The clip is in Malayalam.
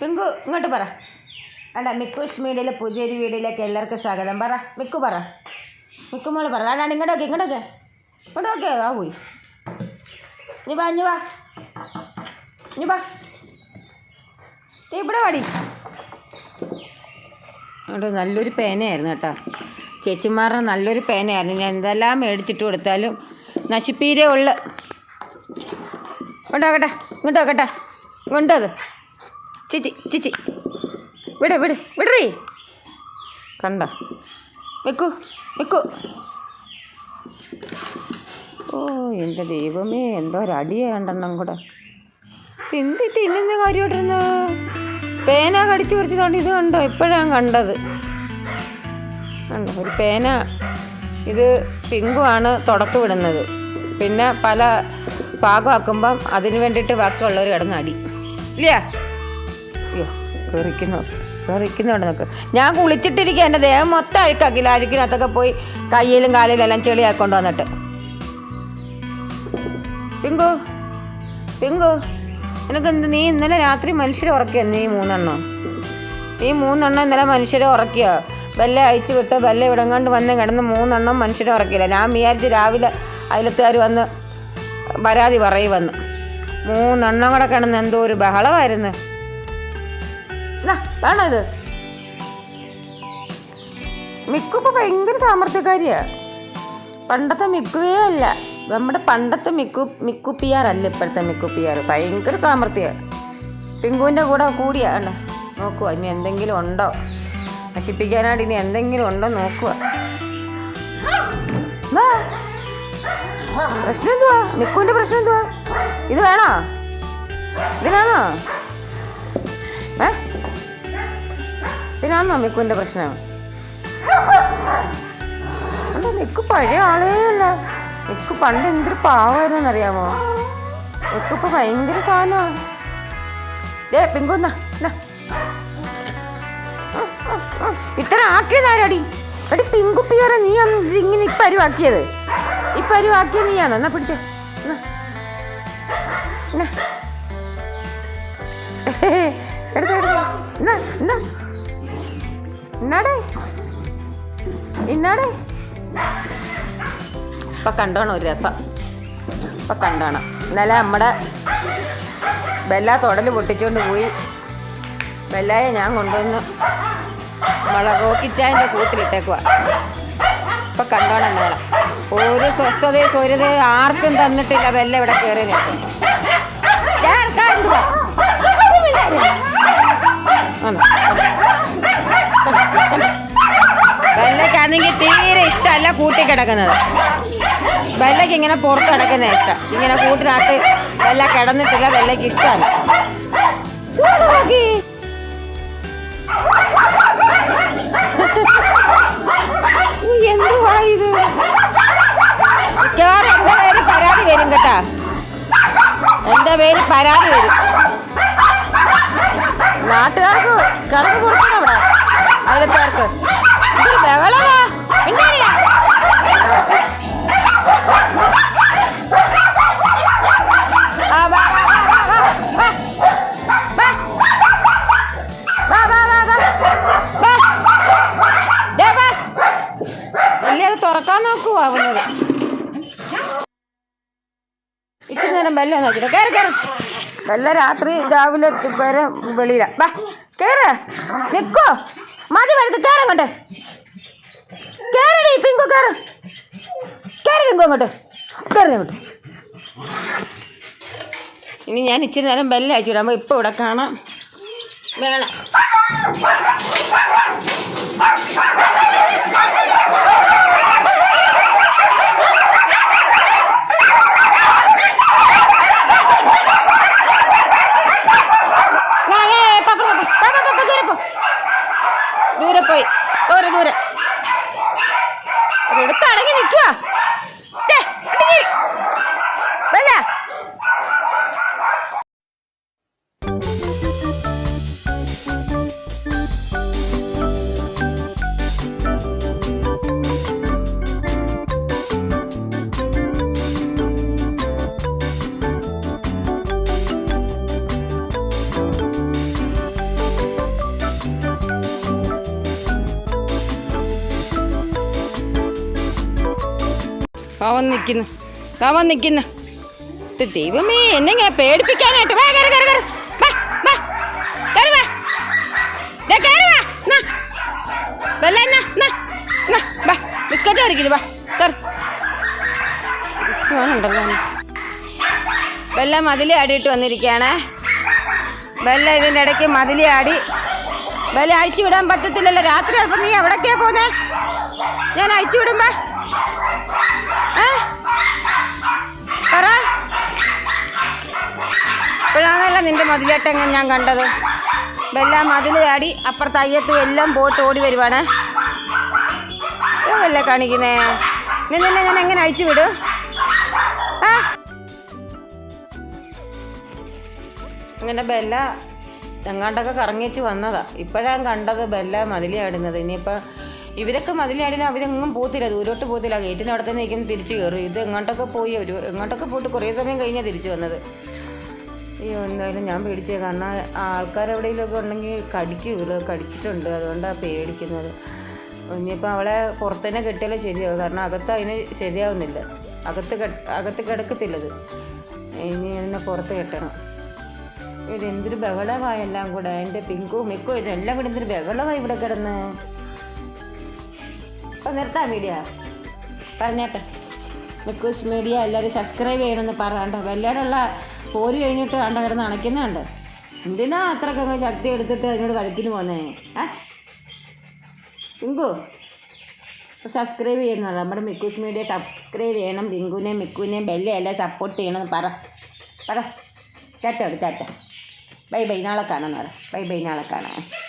പിങ്കു ഇങ്ങോട്ട് പറ. അല്ല മിക്കുഷ് മീഡിയയിലെ പുതിയൊരു വീഡിയോയിലേക്ക് എല്ലാവർക്കും സ്വാഗതം. പറ മിക്കു പറ. മിക്കു മോൾ പറ. അല്ലാണ്ട് ഇങ്ങോട്ടൊക്കെ ഇങ്ങോട്ടൊക്കെ ഇങ്ങോട്ടൊക്കെ ആ പോയി. ഇനി വാ ഇനി വാ. ഇനി വാ. ഇവിടെ വാടി. അവിടെ നല്ലൊരു പേനയായിരുന്നു കേട്ടോ. ചേച്ചിമാരുടെ നല്ലൊരു പേനയായിരുന്നു. ഞാൻ എന്തെല്ലാം മേടിച്ചിട്ട് കൊടുത്താലും നശിപ്പീരേ ഉള്ളു. കൊണ്ടോക്കട്ടെ ഇങ്ങോട്ട് നോക്കട്ടെ. കൊണ്ടത് ചിച്ചി ചേച്ചി. വിട് വിട് വിടറേ കണ്ട. വെക്കൂ വെക്കൂ. ഓ എന്റെ ദൈവമേ എന്തോ ഒരടിയ രണ്ടെണ്ണം കൂടെ. എന്ത് തിന്നുന്ന കാര്യമായിട്ടിരുന്നു? പേന കടിച്ചു കുറിച്ചതുകൊണ്ട് ഇത് കണ്ടോ? എപ്പോഴാണ് കണ്ടത്? കണ്ടോ? ഒരു പേന ഇത് പിങ്കുമാണ് തുടക്കം വിടുന്നത്. പിന്നെ പല പാകമാക്കുമ്പം അതിന് വേണ്ടിയിട്ട് ബാക്കിയുള്ളവർ കിടന്ന് അടി. ഇല്ല? അയ്യോ കയറിക്കുന്നു കയറിക്കുന്നുണ്ട് നമുക്ക് ഞാൻ കുളിച്ചിട്ടിരിക്കുക എന്റെ ദേഹം മൊത്തം അഴുക്കാക്കില്ല അഴുക്കിനകത്തൊക്കെ പോയി കയ്യിലും കാലിലും എല്ലാം ചെളിയാക്കൊണ്ട് വന്നിട്ട്. പിങ്കു പിങ്കു നിനക്ക് എന്ത് നീ ഇന്നലെ രാത്രി മനുഷ്യരെ ഉറക്കിയ നീ മൂന്നെണ്ണം? നീ മൂന്നെണ്ണം ഇന്നലെ മനുഷ്യരെ ഉറക്കിയ? വെല്ല അഴിച്ചു വിട്ട് വെല്ല ഇവിടെങ്ങാണ്ട് വന്ന് കിടന്ന് മൂന്നെണ്ണം മനുഷ്യരെ ഉറക്കില്ല ഞാൻ വിചാരിച്ച് രാവിലെ അയലത്തുകാർ വന്ന് പരാതി പറയുമെന്ന് മൂന്നെണ്ണം കൂടെ കിടന്ന് എന്തോ ഒരു ബഹളമായിരുന്നു. വേണോ ഇത്? മിക്കുപ്പ ഭയങ്കര സാമർത്ഥ്യക്കാരിയാ പണ്ടത്തെ മിക്കുവേ അല്ല. നമ്മുടെ പണ്ടത്തെ മിക്കു മിക്കു മിക്കുപ്പിയാറല്ല ഇപ്പോഴത്തെ മിക്കുപ്പിയാർ ഭയങ്കര സാമർത്ഥ്യ പിങ്കുവിന്റെ കൂടെ കൂടിയാ അല്ല? നോക്കുക ഇനി എന്തെങ്കിലും ഉണ്ടോ? നശിപ്പിക്കാനായിട്ട് ഇനി എന്തെങ്കിലും ഉണ്ടോ നോക്കുക? പ്രശ്നം എന്തുവാ? മിക്കുവിന്റെ പ്രശ്നം എന്തുവാ? ഇത് വേണോ? ഇതിനാണോ? ഇതിനാണോ മിക്കുവിന്റെ പ്രശ്നമാണ് എന്താ നിക്ക് പഴയ ആളേ അല്ല. നിക്ക് പണ്ട് എന്തൊരു പാവമായിരുന്നു അറിയാമോ? നിക്കിപ്പോ ഭയങ്കര സാധനമാണ് ദേ പിങ്കുന്ന ഇത്ര ആക്കിയതാരടി എടി പിങ്കുപ്പിയോറ നീ അന്ന് ഇങ്ങനെ ഇപ്പം അരിവാക്കിയത്. ഇപ്പം അരുവാക്കിയത് നീയാണ്. എന്നാ പിടിച്ചോ. എന്നാ. എന്നാ. എന്നാ. എന്നാടേ ഇന്നാടേ? ഇപ്പം കണ്ടോണം ഒരു രസം. ഇപ്പം കണ്ടോണം. ഇന്നലെ നമ്മുടെ ബെല്ല തൊടൽ പൊട്ടിച്ചുകൊണ്ട് പോയി. ബെല്ലായെ ഞാൻ കൊണ്ടുവന്ന്. നമ്മളെ റോക്കിച്ചായന്റെ കൂട്ടിലിട്ടേക്കുക ഇപ്പം കണ്ടോണം മേളം. ഒരു സ്വസ്ഥതയും സ്വരതയും ആർക്കും തന്നിട്ടില്ല ബെല്ല ഇവിടെ കയറി നിൽക്കും? ആണോ? വെള്ളയ്ക്കാണെങ്കിൽ തീരെ ഇഷ്ടമല്ല കൂട്ടി കിടക്കുന്നത്. വെള്ളയ്ക്ക് ഇങ്ങനെ പുറത്ത് കിടക്കുന്ന ഇഷ്ടം. ഇങ്ങനെ കൂട്ടിനകത്ത് ബല്ല കിടന്നിട്ടില്ല നോക്കി. ഈ എന്തുവാ പരാതി വരും കേട്ടാ. എന്റെ പേര്? പരാതി വരും. നാട്ടുകാർക്ക് കൊടുക്കണം അവിടെ. അയലത്തുകാർക്ക് ഇതൊരു ബഹളമാ. അത് തുറക്കാൻ നോക്കുവോ അവനത്? ഇച്ചിരി നേരം ബെല്ല നോക്കിട്ടോ കയറി കയറി ബെല്ല രാത്രി രാവിലെ വരെ വെളിയില. വാ കയറ് നിക്കോ. മതി വലുത് കയറി അങ്ങോട്ട്. കയറടി പിങ്കു കയറ് കയറി പിങ്കു അങ്ങോട്ട്. കയറി അങ്ങോട്ട്. ഇനി ഞാൻ ഇച്ചിരി നേരം ബെല്ല അയച്ചു വിടാം. ഇപ്പോൾ ഇവിടെ കാണാം. വേണം. ഒരിടത്ത് അടങ്ങി നിൽക്കുക അവൻ നിൽക്കുന്നു അവൻ നിൽക്കുന്നു ദൈവമേ എന്നെ ഇങ്ങനെ പേടിപ്പിക്കാനായിട്ട്. വാ കയറി കയറി വാ വെല്ല മതിലി ആടിയിട്ട് വന്നിരിക്കുകയാണേ. വെല്ല ഇതിന്റെ ഇടയ്ക്ക് മതിലി ആടി. വെല്ല അഴിച്ചു വിടാൻ പറ്റത്തില്ലല്ലോ. രാത്രി അപ്പം നീ എവിടേക്കാണ് പോന്നെ? ഞാൻ അഴിച്ചു വിടുമ്പോ നിന്റെ മതിലേട്ടങ്ങ ഞാൻ കണ്ടത്? ബെല്ല മതിൽ ചാടി അപ്പുറത്ത് അയ്യത്തും എല്ലാം പോയിട്ട് ഓടി വരുവാണ്. വല്ല കാണിക്കുന്നേ? നിന്നെ ഞാൻ എങ്ങനെ അഴിച്ചു വിടും? അങ്ങനെ ബെല്ല എങ്ങാണ്ടൊക്കെ കറങ്ങിച്ച് വന്നതാ. ഇപ്പോഴാണ് കണ്ടത് ബെല്ല മതിലിയാടുന്നത്. ഇനിയിപ്പോൾ ഇവരൊക്കെ മതിലിയാടിന് അവരെങ്ങും പോത്തില്ല. ദൂരോട്ട് പോത്തില്ല. ഗേറ്റിന് അവിടെ തന്നെ നിൽക്കും തിരിച്ചു കയറും ഇത് എങ്ങോട്ടൊക്കെ പോയി ഒരു എങ്ങോട്ടൊക്കെ പോയിട്ട് കുറേ സമയം കഴിഞ്ഞാൽ തിരിച്ചു വന്നത്. അയ്യോ എന്തായാലും ഞാൻ പേടിച്ചേ കാരണം ആൾക്കാർ എവിടെയെങ്കിലുമൊക്കെ ഉണ്ടെങ്കിൽ കടിക്കും. ഇവൾ കടിച്ചിട്ടുണ്ട്. അതുകൊണ്ടാണ് പേടിക്കുന്നത്. ഇനിയിപ്പോൾ അവളെ പുറത്തുതന്നെ കെട്ടിയാലേ ശരിയാവും. കാരണം അകത്ത് അതിന് ശരിയാവുന്നില്ല. അകത്ത് അകത്ത് കിടക്കത്തില്ലത്. ഇനി എന്നെ പുറത്ത് കെട്ടണം. ഇതെന്തൊരു ബഹളമായി എല്ലാം കൂടെ. എന്റെ പിങ്കു മിക്കോ ഇതെല്ലാം കൂടെ എന്തൊരു ബഹളമായി ഇവിടെ കിടന്ന്. അപ്പം നിർത്താം മീഡിയ. പറഞ്ഞേട്ടെ. മിക്കൂസ് മീഡിയ എല്ലാവരും സബ്സ്ക്രൈബ് ചെയ്യണമെന്ന് പറയണ്ട വല്ലാടുള്ള പോരി കഴിഞ്ഞിട്ട് കണ്ട കിടന്ന് അണയ്ക്കുന്നുണ്ട് എന്തിനാ അത്രക്ക ശക്തി എടുത്തിട്ട് അതിനോട് കളിക്കുന്നു പോന്നേ? പിങ്കു സബ്സ്ക്രൈബ് ചെയ്യുന്നതാണ് നമ്മുടെ മിക്കൂസ് മീഡിയ സബ്സ്ക്രൈബ് ചെയ്യണം. പിങ്കുവിനെയും മിക്കുവിനെയും ബെല്ലെ എല്ലാം സപ്പോർട്ട് ചെയ്യണമെന്ന് പറ. പറ. ചാറ്റോട് ചാറ്റ. Bye bye. നാളെ കാണാം നാളെ ബൈ ബൈ. നാളെ കാണാം.